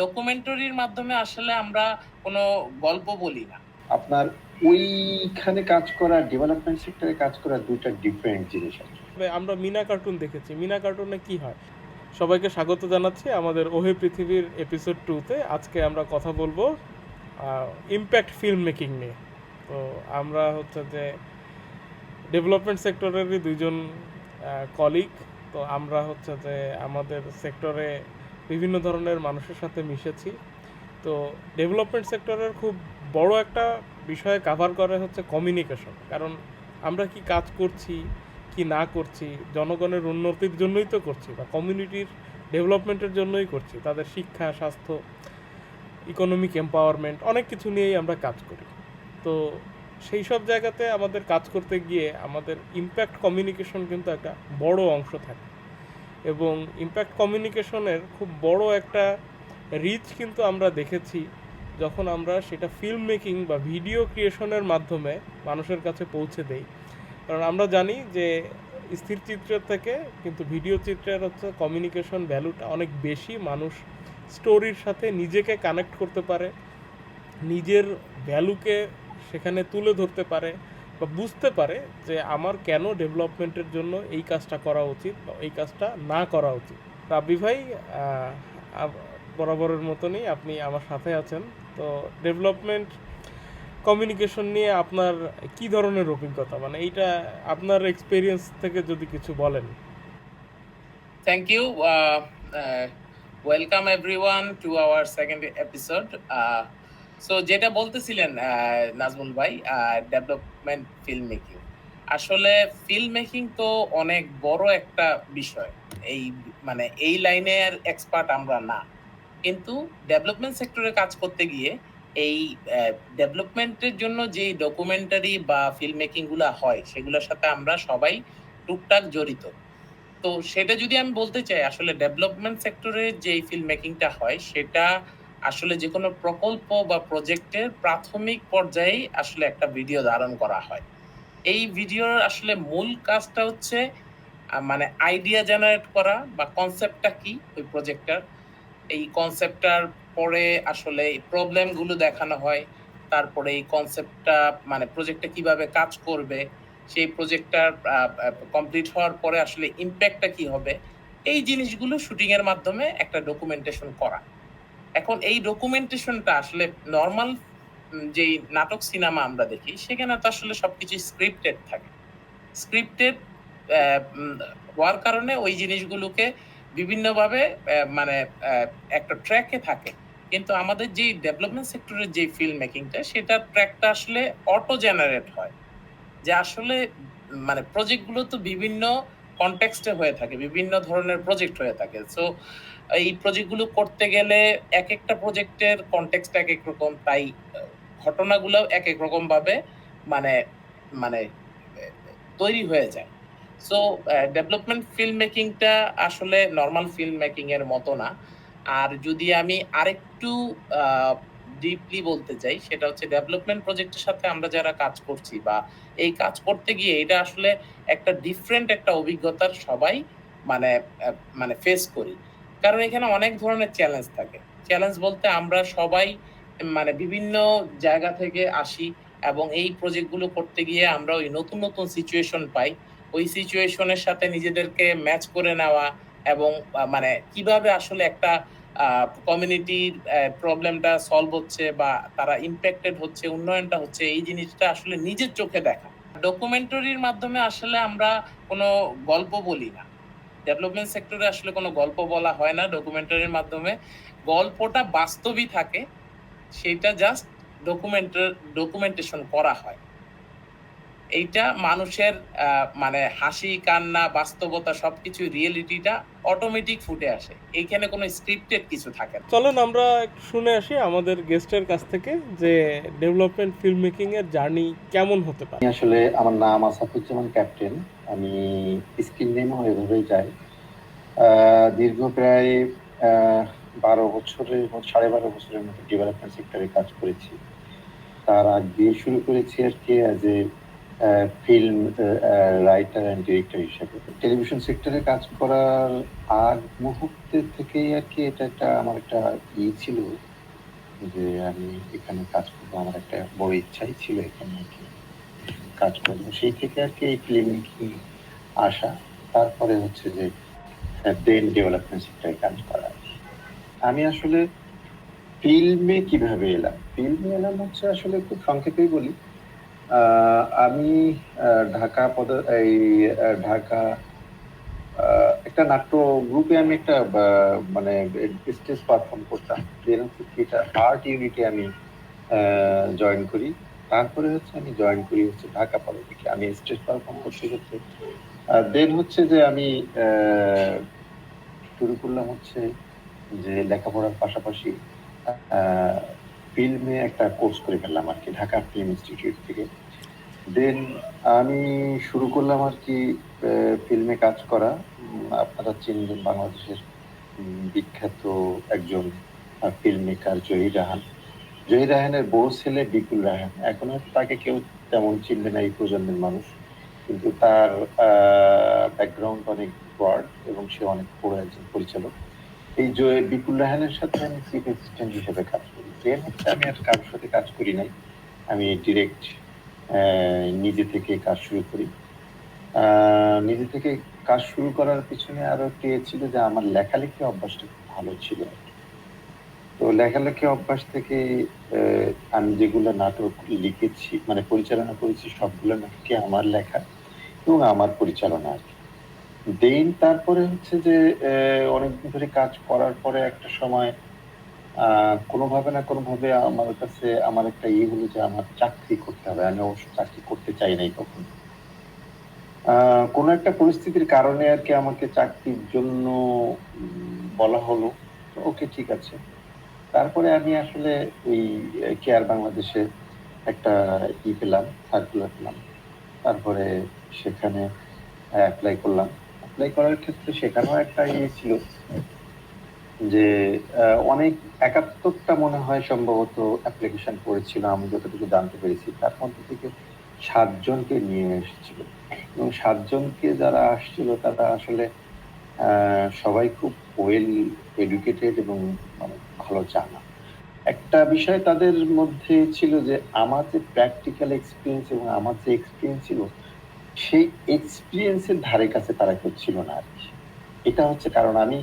ডকুমেন্টারির মাধ্যমে আসলে আমরা কোনো গল্প বলি না। আপনার ওইখানে কাজ করা ডেভেলপমেন্ট সেক্টরে কাজ করা দুইটা ডিফারেন্ট জিনিস আছে। তবে আমরা মিনা কার্টুন দেখেছি। মিনা কার্টুনে কি হয়? সবাইকে স্বাগত জানাচ্ছি আমাদের ওহে পৃথিবীর এপিসোড টুতে আজকে আমরা কথা বলব ইম্প্যাক্ট ফিল্ম মেকিং নিয়ে। তো আমরা হচ্ছে যে ডেভেলপমেন্ট সেক্টরেরই দুইজন কলিগ তো আমরা হচ্ছে যে আমাদের সেক্টরে বিভিন্ন ধরনের মানুষের সাথে মিশেছি। তো ডেভেলপমেন্ট সেক্টরের খুব বড় একটা বিষয়ে কাভার করে হচ্ছে কমিউনিকেশন কারণ আমরা কি কাজ করছি, কি না করছি, জনগণের উন্নতির জন্যই তো করছি বা কমিউনিটির ডেভেলপমেন্টের জন্যই করছি। তাদের শিক্ষা, স্বাস্থ্য ইকোনমিক এম্পাওয়ারমেন্ট অনেক কিছু নিয়েই আমরা কাজ করি। তো সেই সব জায়গাতে আমাদের কাজ করতে গিয়ে আমাদের ইম্প্যাক্ট কমিউনিকেশন কিন্তু একটা বড় অংশ থাকে। এবং ইম্প্যাক্ট কমিউনিকেশনের খুব বড় একটা রিচ কিন্তু আমরা দেখেছি যখন আমরা সেটা ফিল্ম মেকিং বা ভিডিও ক্রিয়েশনের মাধ্যমে মানুষের কাছে পৌঁছে দেই। কারণ আমরা জানি যে স্থির চিত্রের থেকে কিন্তু ভিডিও চিত্রের হচ্ছে কমিউনিকেশন ভ্যালুটা অনেক বেশি। মানুষ স্টোরির সাথে নিজেকে কানেক্ট করতে পারে, নিজের ভ্যালুকে সেখানে তুলে ধরতে পারে। বা বুঝতে পারে যে আমার কেন ডেভেলপমেন্টের জন্য এই কাজটা করা উচিত বা এই কাজটা না করা উচিত। রাব্বি ভাই বরাবরের মতনই আপনি আমার সাথে আছেন। তো ডেভেলপমেন্ট, কমিউনিকেশন নিয়ে আপনার কি ধরনের অভিজ্ঞতা? মানে এইটা আপনার এক্সপিরিয়েন্স থেকে যদি কিছু বলেন। Thank you welcome everyone to our second episode so যেটা বলতেছিলেন নাজমুল ভাই ডেভেলপমেন্ট ফিল্ম মেকিং আসলে ফিল্ম মেকিং তো অনেক বড় একটা বিষয়। এই মানে এই লাইনের এক্সপার্ট আমরা না। কিন্তু ডেভেলপমেন্ট সেক্টরে কাজ করতে গিয়ে এই ডেভেলপমেন্টের জন্য যে ডকুমেন্টারি বা ফিল্ম মেকিংগুলা হয়, সেগুলোর সাথে আমরা সবাই টুকটাক জড়িত। তো সেটা যদি আমি বলতে চাই, আসলে ডেভেলপমেন্ট সেক্টরে যে ফিল্ম মেকিংটা হয়, সেটা আসলে যে কোনো প্রকল্প বা প্রজেক্টের প্রাথমিক পর্যায়ে আসলে একটা ভিডিও ধারণ করা হয়। এই ভিডিওর আসলে মূল কাজটা হচ্ছে মানে আইডিয়া জেনারেট করা বা কনসেপ্টটা কি ওই প্রজেক্টটার এই কনসেপ্টটার পরে আসলে এই প্রবলেমগুলো দেখানো হয়, তারপরে এই কনসেপ্টটা মানে প্রজেক্টটা কীভাবে কাজ করবে, সেই প্রজেক্টটার কমপ্লিট হওয়ার পরে আসলে ইম্প্যাক্টটা কি হবে, এই জিনিসগুলো শুটিংয়ের মাধ্যমে একটা ডকুমেন্টেশন করা। এখন এই ডকুমেন্টেশনটা আসলে নর্মাল যেই নাটক সিনেমা আমরা দেখি, সেখানে তো আসলে সবকিছু স্ক্রিপ্টেড থাকে। স্ক্রিপ্টেড হওয়ার কারণে ওই জিনিসগুলোকে বিভিন্নভাবে মানে একটা ট্র্যাকে থাকে। কিন্তু আমাদের যে ডেভেলপমেন্ট সেক্টরের যে ফিল্ম মেকিংটা সেটা ট্র্যাকটা আসলে অটো জেনারেট হয়। যে আসলে মানে প্রজেক্টগুলো তো বিভিন্ন কনটেক্সটে হয়ে থাকে, বিভিন্ন ধরনের প্রজেক্ট হয়ে থাকে। সো এই প্রজেক্টগুলো করতে গেলে এক একটা প্রজেক্টের কনটেক্সট এক এক রকম, তাই ঘটনাগুলো এক এক রকম ভাবে মানে মানে তৈরি হয়ে যায়। সো ডেভেলপমেন্ট ফিল্ম মেকিংটা আসলে নর্মাল ফিল্ম মেকিং এর মতো না। আর যদি আমি আরেকটু ডিপলি বলতে চাই, সেটা হচ্ছে ডেভেলপমেন্ট প্রজেক্টের সাথে আমরা যারা কাজ করছি বা এই কাজ করতে গিয়ে এটা আসলে একটা ডিফারেন্ট একটা অভিজ্ঞতার সবাই মানে মানে ফেস করি। কারণ এখানে অনেক ধরনের চ্যালেঞ্জ থাকে। চ্যালেঞ্জ বলতে আমরা সবাই মানে বিভিন্ন জায়গা থেকে আসি এবং এই প্রজেক্টগুলো করতে গিয়ে আমরা ওই নতুন নতুন সিচুয়েশন পাই। ওই সিচুয়েশনের সাথে নিজেদেরকে ম্যাচ করে নেওয়া এবং মানে কীভাবে আসলে একটা কমিউনিটির প্রবলেমটা সলভ হচ্ছে বা তারা ইম্প্যাক্টেড হচ্ছে, উন্নয়নটা হচ্ছে, এই জিনিসটা আসলে নিজের চোখে দেখা। ডকুমেন্টারির মাধ্যমে আসলে আমরা কোনো গল্প বলি না। ডেভেলপমেন্ট সেক্টরে আসলে কোনো গল্প বলা হয় না ডকুমেন্টারির মাধ্যমে। গল্পটা বাস্তবই থাকে সেটা জাস্ট ডকুমেন্টার ডকুমেন্টেশন করা হয়। এইটা মানুষের মানে হাসি কান্না বাস্তবতা সবকিছু রিয়েলিটিটা অটোমেটিক ফুটে আসে। এইখানে কোনো স্ক্রিপ্টেড কিছু থাকে না। চলেন আমরা শুনে আসি আমাদের গেস্টের কাছ থেকে যে ডেভেলপমেন্ট ফিল্ম মেকিং এর জার্নি কেমন হতে পারে। আসলে আমার নাম আসাদুজ্জামান ক্যাপ্টেন আমি স্ক্রিন নেম এভাবেই যাই। দীর্ঘ প্রায় বারো বছরের সাড়ে বারো বছরের মতো ডেভেলপমেন্ট সেক্টরে কাজ করেছি। তার আগ দিয়ে শুরু করেছি আর কি as a film writer and director হিসেবে। টেলিভিশন সেক্টরে কাজ করার আগ মুহূর্তে থেকেই আর কি এটা একটা আমার একটা ই ছিল যে আমি এখানে কাজ করব, আমার একটা বড় ইচ্ছাই ছিল এখানে আর কি। কাজ করব। সেই থেকে আর কি এই মেকিং আসা, তারপরে হচ্ছে যে দেন ডেভেলপমেন্ট সেক্টরে কাজ করা। আমি আসলে ফিল্মে কীভাবে এলাম? ফিল্মে এলাম হচ্ছে আসলে খুব সংক্ষেপেই বলি। আমি ঢাকা পদ, এই ঢাকা একটা নাট্য গ্রুপে আমি একটা মানে স্টেজ পারফর্ম করতাম। থিয়েটার আর্ট ইউনিটে আমি জয়েন করি। তারপরে হচ্ছে আমি জয়েন করি হচ্ছে ঢাকা পলিটিকে আমি স্টেজ পারফর্ম করতে করতে। দেন হচ্ছে যে আমি শুরু করলাম হচ্ছে যে লেখাপড়ার পাশাপাশি ফিল্মে একটা কোর্স করে ফেললাম আর কি, ঢাকা ফিল্ম ইনস্টিটিউট থেকে। দেন আমি শুরু করলাম আর কি ফিল্মে কাজ করা। আপনারা চিনবেন বাংলাদেশের বিখ্যাত একজন ফিল্ম মেকার জহির রাহান জহির রাহানের বড় ছেলে বিপুল রাহান এখন তাকে কেউ তেমন চিনবে না এই প্রজন্মের মানুষ। কিন্তু তার ব্যাকগ্রাউন্ড অনেক ব্রড এবং সে অনেক বড় একজন পরিচালক। এই যে বিপুল রাহানের সাথে আমি চিফ অ্যাসিস্ট্যান্ট হিসেবে কাজ করি। ট্রেন হচ্ছে আমি আর কারোর সাথে কাজ করি নাই, আমি ডিরেক্ট নিজে থেকে কাজ শুরু করি। নিজে থেকে কাজ শুরু করার পিছনে আরও একটি এ ছিল যে আমার লেখালেখি অভ্যাসটা খুব ভালো ছিল। তো লেখালেখি অভ্যাস থেকে আমি যেগুলো নাটক লিখেছি মানে পরিচালনা করেছি, সবগুলো নাটকে আমার লেখা এবং আমার পরিচালনা আর কি। দেন তারপরে হচ্ছে যে অনেকদিন ধরে কাজ করার পরে একটা সময় কোনোভাবে না কোনোভাবে আমার কাছে, আমার একটা ইয়ে হলো যে আমার চাকরি করতে হবে। আমি অবশ্য চাকরি করতে চাই নাই তখন কোনো একটা পরিস্থিতির কারণে আর কি আমাকে চাকরির জন্য বলা হলো। ওকে ঠিক আছে। তারপরে আমি আসলে ওই কেয়ার বাংলাদেশে একটা ই পেলাম সার্কুলার পেলাম। তারপরে সেখানে অ্যাপ্লাই করলাম। অ্যাপ্লাই করার ক্ষেত্রে সেখানেও একটা ইয়ে ছিল যে অনেক একাত্তরটা মনে হয় সম্ভবত অ্যাপ্লিকেশন করেছিল, আমি যতটুকু জানতে পেরেছি। তার মধ্যে থেকে সাতজনকে নিয়ে এসেছিল। এবং সাতজনকে যারা আসছিল, তারা আসলে সবাই খুব ওয়েল এডুকেটেড এবং মানে ভালো জানা। একটা বিষয় তাদের মধ্যে ছিল যে, আমার যে প্র্যাকটিক্যাল এক্সপিরিয়েন্স এবং আমার যে এক্সপিরিয়েন্স ছিল, সেই এক্সপিরিয়েন্সের ধারে কাছে তারা কেউ ছিল না আর কি। এটা হচ্ছে কারণ আমি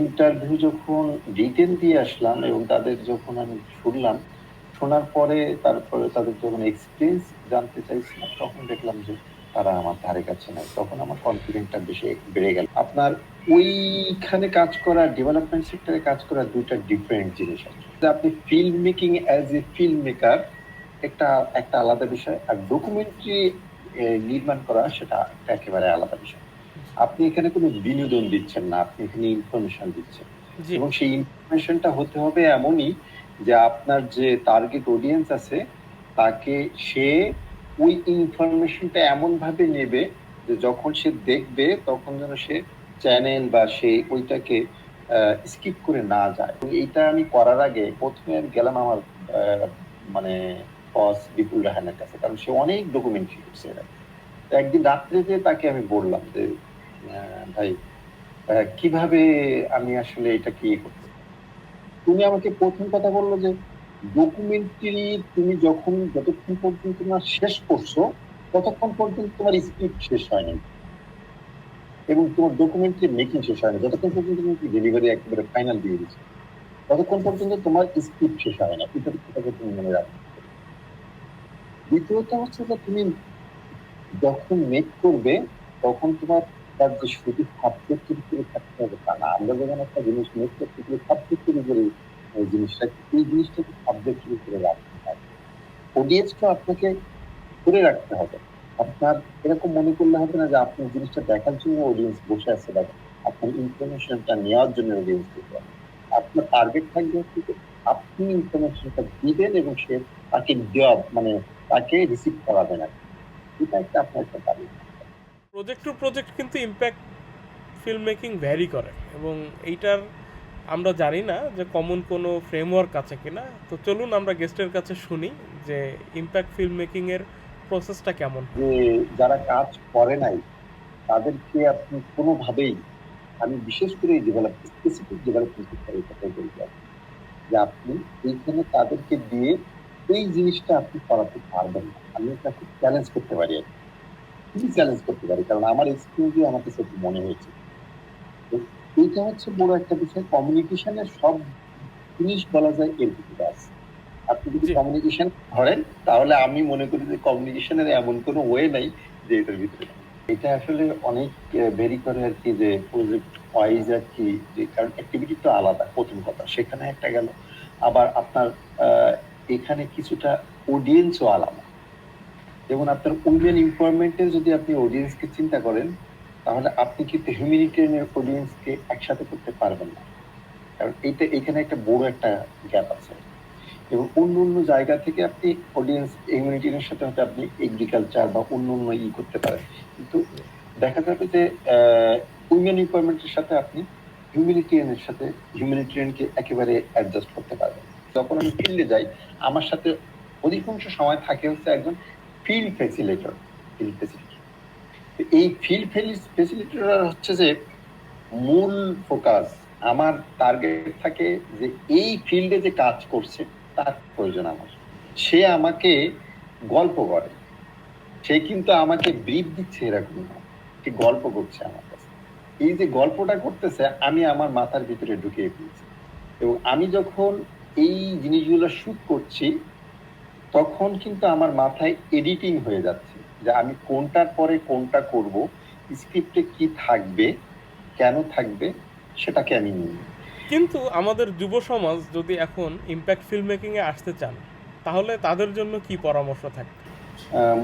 ইন্টারভিউ যখন রিটেন দিয়ে আসলাম এবং তাদের যখন আমি শুনলাম, শোনার পরে তারপরে তাদের যখন এক্সপিরিয়েন্স জানতে চাইছিলাম, তখন দেখলাম যে তারা আমার ধারে কাছে নাই। তখন আমার কনফিডেন্সটা বেশি বেড়ে গেল। আপনার ওইখানে কাজ করা ডেভেলপমেন্ট সেক্টরে কাজ করা দুইটা ডিফারেন্ট জিনিস আছে। যে আপনি film making as a film maker একটা একটা আলাদা বিষয় আর ডকুমেন্টারি নির্মাণ করা সেটা একটা একেবারে আলাদা বিষয়। আপনি এখানে কোনো বিনোদন দিচ্ছেন না আপনি এখানে ইনফরমেশন দিচ্ছেন। এবং সেই ইনফরমেশনটা হতে হবে এমনই যে আপনার যে টার্গেট অডিয়েন্স আছে তাকে সে ওই ইনফরমেশনটা এমন ভাবে নেবে যে যখন সে দেখবে, তখন যেন সে চ্যানেল বা সে ওইটাকে স্কিপ করে না যায়। এইটা আমি করার আগে প্রথমে আমি গেলাম আমার মানে বস বিপুল রাহানের কাছে, কারণ সে অনেক ডকুমেন্টারি করছে। তো একদিন রাত্রে যে তাকে আমি বললাম যে ভাই কীভাবে আমি আসলে এটা কি করতে তুমি আমাকে প্রথম কথা বলল যে ডকুমেন্টারি তুমি যখন যতক্ষণ পর্যন্ত তোমার শেষ করছ, ততক্ষণ পর্যন্ত তোমার স্ক্রিপ্ট শেষ হয়নি। এবং তোমার ডকুমেন্টারি মেকিং শেষ হয়নি। যতক্ষণ পর্যন্ত তুমি ডেলিভারি একেবারে ফাইনাল দিয়ে দিচ্ছ, ততক্ষণ পর্যন্ত তোমার স্ক্রিপ্ট শেষ হয় না। এটা কথাকে তুমি মনে রাখবে দ্বিতীয়ত হচ্ছে যে তুমি যখন মেক করবে, তখন তোমার তার যে শুধু সাবজেক্টের উপরে থাকতে হবে তা না। আমরা যখন একটা জিনিস মেক করতে গেলে সাবজেক্টের ওই জিনিসটা, এই জিনিসটাকে সাবজেক্টের উপরে রাখতে হবে। অডিয়েন্সটা আপনাকে করে রাখতে হবে। আপনার এরকম মনে করলে হবে না যে আপনি জিনিসটা দেখার জন্য অডিয়েন্স বসে আছে বা আপনার ইনফরমেশনটা নেওয়ার জন্য অডিয়েন্স বসে আছে। আপনার টার্গেট থাকবে হচ্ছে আপনি ইনফরমেশনটা দিবেন এবং সে তাকে দেওয়া মানে তাকে রিসিভ করাবেন আর। এটা একটা আপনার একটা টার্গেট প্রজেক্ট টু প্রজেক্ট কিন্তু ইম্প্যাক্ট ফিল্ম মেকিং ভ্যারি করে এবং এইটার আমরা জানি না যে কমন কোনো ফ্রেমওয়ার্ক আছে কিনা। তো চলুন আমরা গেস্টের কাছে শুনি যে ইম্প্যাক্ট ফিল্ম মেকিংয়ের প্রসেসটা কেমন যারা কাজ করে নাই, তাদেরকে আপনি কোনোভাবেই, আমি বিশেষ করে এই ডেভেলপ স্পেসিফিক ডেভেলপমেন্ট সেক্টরের কথাই চাই। যে আপনি এইখানে তাদেরকে দিয়ে এই জিনিসটা আপনি করাতে পারবেন না। আমি এটা খুব চ্যালেঞ্জ করতে পারি আর কি। চ্যালেঞ্জ করতে পারি। কারণ আমার দিয়ে আমার কাছে মনে হয়েছে। এইটা হচ্ছে বড় একটা বিষয়। কমিউনিকেশনের সব জিনিস বলা যায় এর ভিতরে আছে। আপনি যদি কমিউনিকেশন ধরেন তাহলে আমি মনে করি যে কমিউনিকেশনের এমন কোনো ওয়ে নাই যে এটার ভিতরে। এটা আসলে অনেক ভেরি করে আর কি যে প্রজেক্ট ওয়াইজ আর কি যে কারণ অ্যাক্টিভিটি তো আলাদা প্রথম কথা। সেখানে একটা গেল। আবার আপনার এখানে কিছুটা অডিয়েন্সও আলাদা। যেমন আপনার উইমেন এমপ্লয়মেন্টে যদি আপনি অডিয়েন্সকে চিন্তা করেন তাহলে আপনি কিন্তু হিউম্যানিটেরিয়ান অডিয়েন্সকে একসাথে করতে পারবেন না? কারণ এইটা এখানে একটা বড় একটা গ্যাপ আছে। এবং অন্য অন্য জায়গা থেকে আপনি অডিয়েন্স হিউম্যানিটেরিয়ানের সাথে হয়তো আপনি এগ্রিকালচার বা অন্য অন্য ই করতে পারেন। কিন্তু দেখা যাবে যে উইমেন এমপ্লয়মেন্টের সাথে আপনি হিউম্যানিটেরিয়ানের সাথে হিউম্যানিটেরিয়ানকে একেবারে অ্যাডজাস্ট করতে পারবেন। যখন আমি ফিল্ডে যাই, আমার সাথে অধিকাংশ সময় থাকে হচ্ছে একজন ফিল্ড ফেসিলেটর ফিল্ড ফেসিলিটেটর এই ফিল্ড ফেসিলিটেটর হচ্ছে যে মূল ফোকাস আমার টার্গেট থাকে যে এই ফিল্ডে যে কাজ করছে, তার প্রয়োজন আমার। সে আমাকে গল্প করে। সে কিন্তু আমাকে ব্রিফ দিচ্ছে এরকম না। সে গল্প করছে আমার কাছে। এই যে গল্পটা করতেছে, আমি আমার মাথার ভিতরে ঢুকিয়ে ফেলছি। এবং আমি যখন এই জিনিসগুলো শুট করছি, তখন কিন্তু আমার মাথায় এডিটিং হয়ে যাচ্ছে। যে আমি কোনটার পরে কোনটা করব স্ক্রিপ্টে কি থাকবে কেন থাকবে সেটাকে আমি নিই। কিন্তু আমাদের যুব সমাজ যদি এখন ইম্প্যাক্ট ফিল্ম মেকিং এ আসতে চান তাহলে তাদের জন্য কি পরামর্শ থাকবে?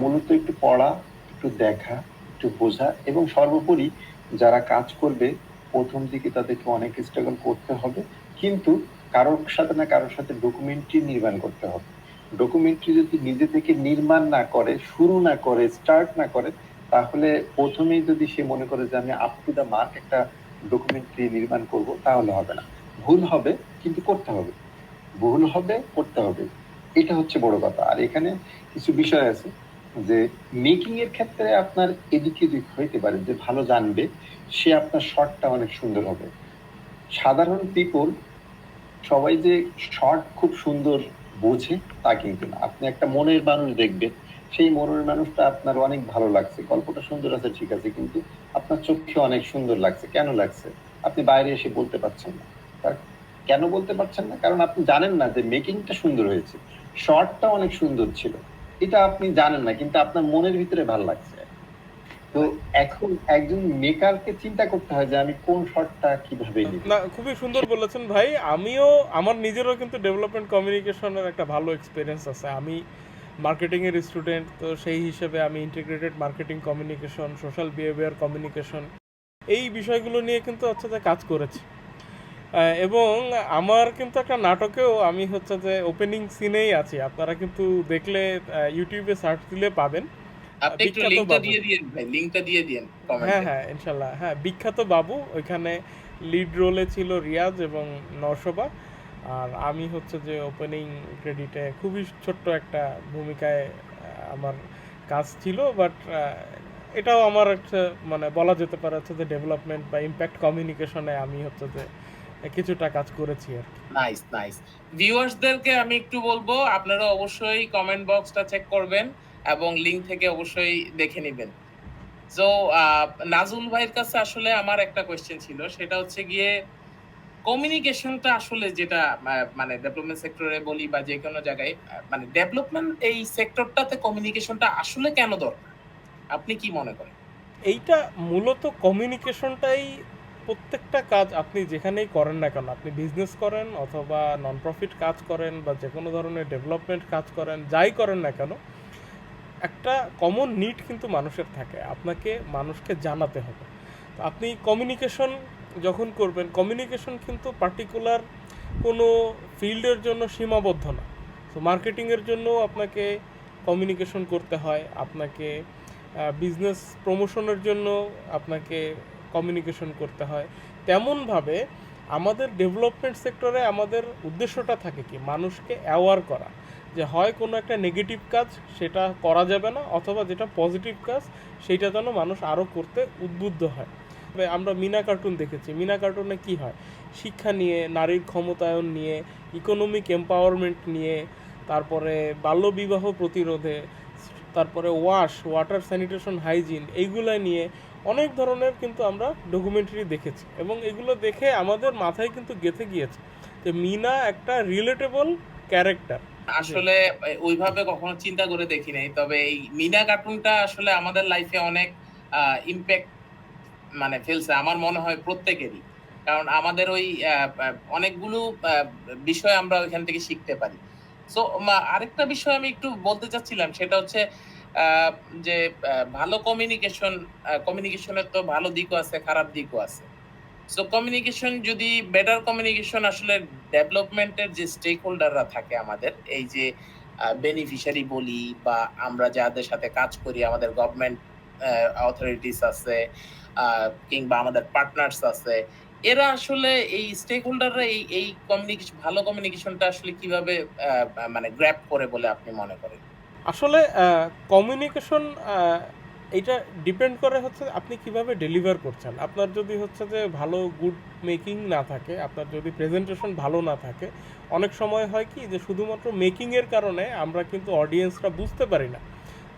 মূলত একটু পড়া একটু দেখা একটু বোঝা এবং সর্বোপরি যারা কাজ করবে প্রথম দিকে তাদেরকে অনেক স্ট্রাগল করতে হবে কিন্তু কারোর সাথে না কারোর সাথে ডকুমেন্টারি নির্মাণ করতে হবে। ডকুমেন্টারি যদি নিজে থেকে নির্মাণ না করে, শুরু না করে স্টার্ট না করে, তাহলে প্রথমেই যদি সে মনে করে যে আমি আপ টু দ্য মার্ক একটা ডকুমেন্টারি নির্মাণ করব, তাহলে হবে না। ভুল হবে, কিন্তু করতে হবে। ভুল হবে, করতে হবে। এটা হচ্ছে বড় কথা। আর এখানে কিছু বিষয় আছে যে মেকিং এর ক্ষেত্রে আপনার এদিকে দিক হইতে পারে, যে ভালো জানবে, সে আপনার শর্টটা অনেক সুন্দর হবে। সাধারণ পিপল সবাই যে শর্ট খুব সুন্দর বোঝে, তা কিন্তু না। আপনি একটা মনের মানুষ দেখবেন, সেই মনের মানুষটা আপনার অনেক ভালো লাগছে। গল্পটা সুন্দর আছে, ঠিক আছে, কিন্তু আপনার চোখে অনেক সুন্দর লাগছে। কেন লাগছে? আপনি বাইরে এসে বলতে পারছেন না। কেন বলতে পারছেন না? কারণ আপনি জানেন না যে মেকিংটা সুন্দর হয়েছে। শর্টটা অনেক সুন্দর ছিল। এটা আপনি জানেন না, কিন্তু আপনার মনের ভিতরে ভালো লাগছে। তো এখন একজন মেকারকে চিন্তা করতে হয় যে আমি কোন শর্টটা কীভাবে না, খুবই সুন্দর বলেছেন ভাই। আমিও, আমার নিজেরও কিন্তু ডেভেলপমেন্ট কমিউনিকেশনের একটা ভালো এক্সপিরিয়েন্স আছে। আমি মার্কেটিংয়ের স্টুডেন্ট তো সেই হিসেবে আমি integrated marketing communication social behaviour communication এই বিষয়গুলো নিয়ে কিন্তু হচ্ছে যে কাজ করেছি। এবং আমার কিন্তু একটা নাটকেও আমি হচ্ছে যে ওপেনিং সিনেই আছি। আপনারা কিন্তু দেখলে ইউটিউবে সার্চ দিলে পাবেন। আপনি একটু বিখ্যাত লিংকটা বাবু। দিয়ে দিয়েন ভাই লিংকটা দিয়ে দিয়েন হ্যাঁ কমেন্টে হ্যাঁ হ্যাঁ বিখ্যাত বাবু ওইখানে লিড রোলে ছিল রিয়াজ এবং নরসবা। আর আমি হচ্ছে যে ওপেনিং ক্রেডিটে খুবই ছোট্ট একটা ভূমিকায় আমার কাজ ছিল বাট এটাও আমার একটা মানে বলা যেতে পারে হচ্ছে যে ডেভেলপমেন্ট বা ইম্প্যাক্ট কমিউনিকেশনে আমি হচ্ছে যে কিছুটা কাজ করেছি আর কি। নাইস নাইস ভিউয়ার্সদেরকে আমি একটু বলব আপনারা অবশ্যই কমেন্ট বক্সটা চেক করবেন। এবং লিঙ্ক থেকে অবশ্যই দেখে নেবেন। সো নাজুল ভাইয়ের কাছে আসলে আমার একটা কোয়েশ্চেন ছিল, সেটা হচ্ছে গিয়ে কমিউনিকেশনটা আসলে যেটা মানে ডেভেলপমেন্ট সেক্টরে বলি বা যে কোনো জায়গায় মানে ডেভেলপমেন্ট এই সেক্টরটাতে কমিউনিকেশনটা আসলে কেন দরকার? আপনি কি মনে করেন? এইটা মূলত কমিউনিকেশনটাই প্রত্যেকটা কাজ আপনি যেখানেই করেন না কেন, আপনি বিজনেস করেন অথবা নন প্রফিট কাজ করেন বা যে কোনো ধরনের ডেভেলপমেন্ট কাজ করেন, যাই করেন না কেন একটা কমন নিড কিন্তু মানুষের থাকে, আপনাকে মানুষকে জানাতে হবে। তো আপনি কমিউনিকেশন যখন করবেন কমিউনিকেশন কিন্তু পার্টিকুলার কোনো ফিল্ডের জন্য সীমাবদ্ধ না। তো মার্কেটিংয়ের জন্য আপনাকে কমিউনিকেশন করতে হয়, আপনাকে বিজনেস প্রমোশনের জন্য আপনাকে কমিউনিকেশন করতে হয়। তেমনভাবে আমাদের ডেভেলপমেন্ট সেক্টরে আমাদের উদ্দেশ্যটা থাকে কি, মানুষকে অ্যাওয়ার করা। যে হয় কোনো একটা নেগেটিভ কাজ, সেটা করা যাবে না, অথবা যেটা পজিটিভ কাজ সেইটা যেন মানুষ আরও করতে উদ্বুদ্ধ হয়। তবে আমরা মিনা কার্টুন দেখেছি। মিনা কার্টুনে কি হয়? শিক্ষা নিয়ে, নারীর ক্ষমতায়ন নিয়ে ইকোনমিক এম্পাওয়ারমেন্ট নিয়ে, তারপরে বাল্যবিবাহ প্রতিরোধে, তারপরে ওয়াশ ওয়াটার স্যানিটেশন হাইজিন এইগুলো নিয়ে অনেক ধরনের কিন্তু আমরা ডকুমেন্টারি দেখেছি। এবং এগুলো দেখে আমাদের মাথায় কিন্তু গেঁথে গিয়েছে যে মিনা একটা রিলেটেবল ক্যারেক্টার আসলে ওইভাবে কখনো চিন্তা করে দেখি নাই। তবে এই মিনা কার্টুনটা আসলে আমাদের লাইফে অনেক ইম্প্যাক্ট মানে ফেলছে আমার মনে হয় প্রত্যেকেরই। কারণ আমাদের ওই অনেকগুলো বিষয় আমরা ওইখান থেকে শিখতে পারি। সো আরেকটা বিষয় আমি একটু বলতে চাচ্ছিলাম সেটা হচ্ছে যে ভালো কমিউনিকেশন কমিউনিকেশনের তো ভালো দিকও আছে খারাপ দিকও আছে। সো কমিউনিকেশন যদি বেটার কমিউনিকেশন আসলে ডেভেলপমেন্টের যে স্টেক হোল্ডাররা থাকে আমাদের, এই যে বেনিফিশিয়ারি বলি বা আমরা যাদের সাথে কাজ করি, আমাদের গভর্নমেন্ট অথরিটিস আছে কিংবা আমাদের পার্টনার্স আছে, এরা আসলে এই স্টেক হোল্ডাররা এই এই কমিউনিকেশন ভালো কমিউনিকেশনটা আসলে কীভাবে মানে গ্র্যাপ করে বলে আপনি মনে করেন? আসলে কমিউনিকেশন এটা ডিপেন্ড করে হচ্ছে আপনি কীভাবে ডেলিভার করছেন। আপনার যদি হচ্ছে যে ভালো গুড মেকিং না থাকে, আপনার যদি প্রেজেন্টেশন ভালো না থাকে, অনেক সময় হয় কি যে শুধুমাত্র মেকিংয়ের কারণে আমরা কিন্তু অডিয়েন্সরা বুঝতে পারি না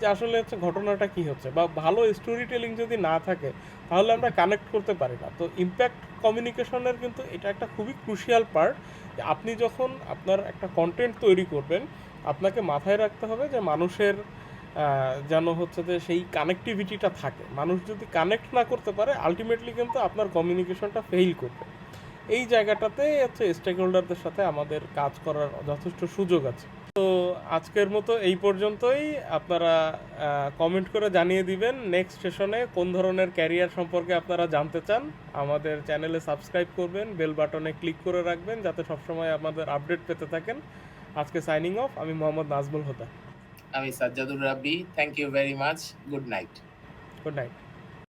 যে আসলে হচ্ছে ঘটনাটা কি হচ্ছে বা ভালো স্টোরি টেলিং যদি না থাকে, তাহলে আমরা কানেক্ট করতে পারি না। তো ইম্প্যাক্ট কমিউনিকেশনের কিন্তু এটা একটা খুবই ক্রুশিয়াল পার্ট যে আপনি যখন আপনার একটা কন্টেন্ট তৈরি করবেন, আপনাকে মাথায় রাখতে হবে যে মানুষের যেন হচ্ছে যে সেই কানেক্টিভিটিটা থাকে। মানুষ যদি কানেক্ট না করতে পারে আলটিমেটলি কিন্তু আপনার কমিউনিকেশনটা ফেইল করবে। এই জায়গাটাতে হচ্ছে স্টেক হোল্ডারদের সাথে আমাদের কাজ করার যথেষ্ট সুযোগ আছে। তো আজকের মতো এই পর্যন্তই। আপনারা কমেন্ট করে জানিয়ে দিবেন নেক্সট সেশনে কোন ধরনের ক্যারিয়ার সম্পর্কে আপনারা জানতে চান। আমাদের চ্যানেলে সাবস্ক্রাইব করবেন বেল বাটনে ক্লিক করে রাখবেন, যাতে সবসময় আমাদের আপডেট পেতে থাকেন। আজকে সাইনিং অফ আমি মোহাম্মদ নাজমুল হোদা আমি Sajjadur Rabbi thank you very much good night good night